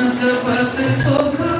पद सुख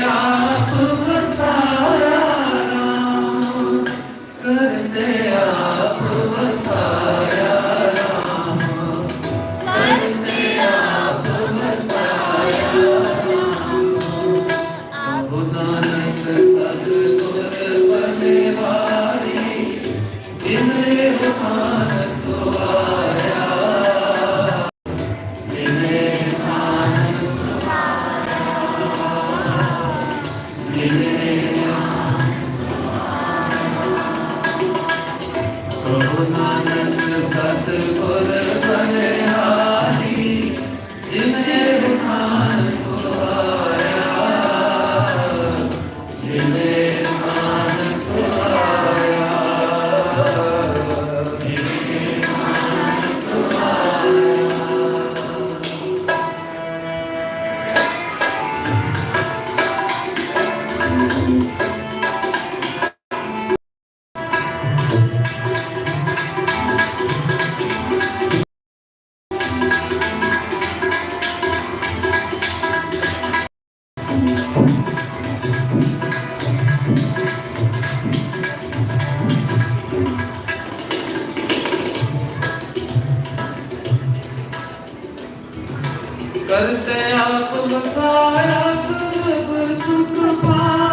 ਸਤਿਗੁਰ ਕਰਤੇ ਆਪ ਮਸਾਇਆ ਸਰਬ ਸੁਖ ਪਾਇਆ